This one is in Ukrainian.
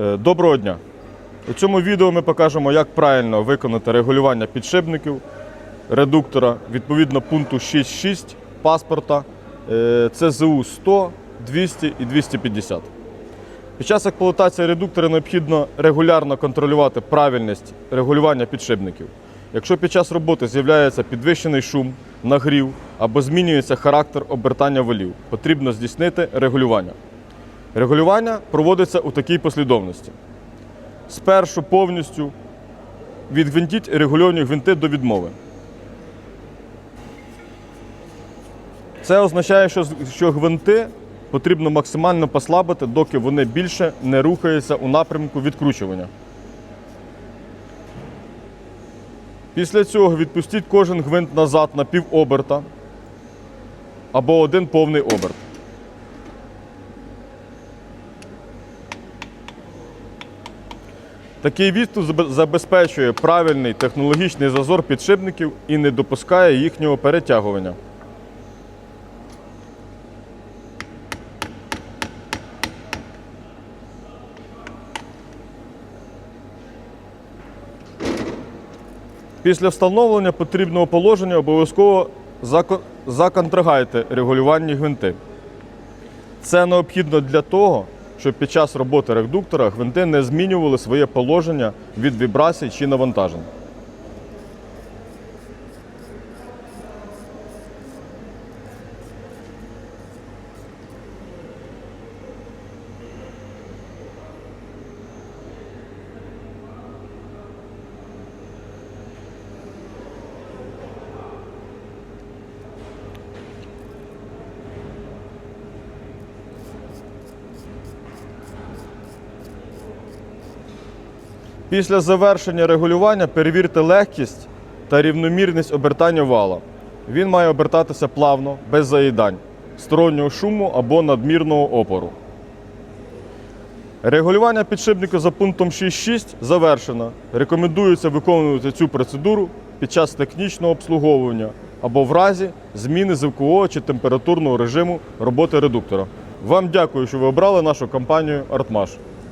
Е, Доброго дня! У цьому відео ми покажемо, як правильно виконати регулювання підшипників редуктора відповідно пункту 6.6 паспорта е, ЦЗУ 100, 200 і 250. Під час експлуатації редуктора необхідно регулярно контролювати правильність регулювання підшипників. Якщо під час роботи з'являється підвищений шум, нагрів або змінюється характер обертання валів, потрібно здійснити регулювання. Регулювання проводиться у такій послідовності. Спершу повністю відгвинтіть регульовані гвинти до відмови. Це означає, що, гвинти потрібно максимально послабити, доки вони більше не рухаються у напрямку відкручування. Після цього відпустіть кожен гвинт назад на півоберта або один повний оберт. Такий відступ забезпечує правильний технологічний зазор підшипників і не допускає їхнього перетягування. Після встановлення потрібного положення обов'язково зако- законтрагайте регулювальні гвинти. Це необхідно для того, щоб під час роботи редуктора гвинти не змінювали своє положення від вібрацій чи навантажень. Після завершення регулювання перевірте легкість та рівномірність обертання вала. Він має обертатися плавно, без заїдань, стороннього шуму або надмірного опору. Регулювання підшипника за пунктом 6.6 завершено. Рекомендується виконувати цю процедуру під час технічного обслуговування або в разі зміни звукового чи температурного режиму роботи редуктора. Вам дякую, що ви обрали нашу компанію Артмаш.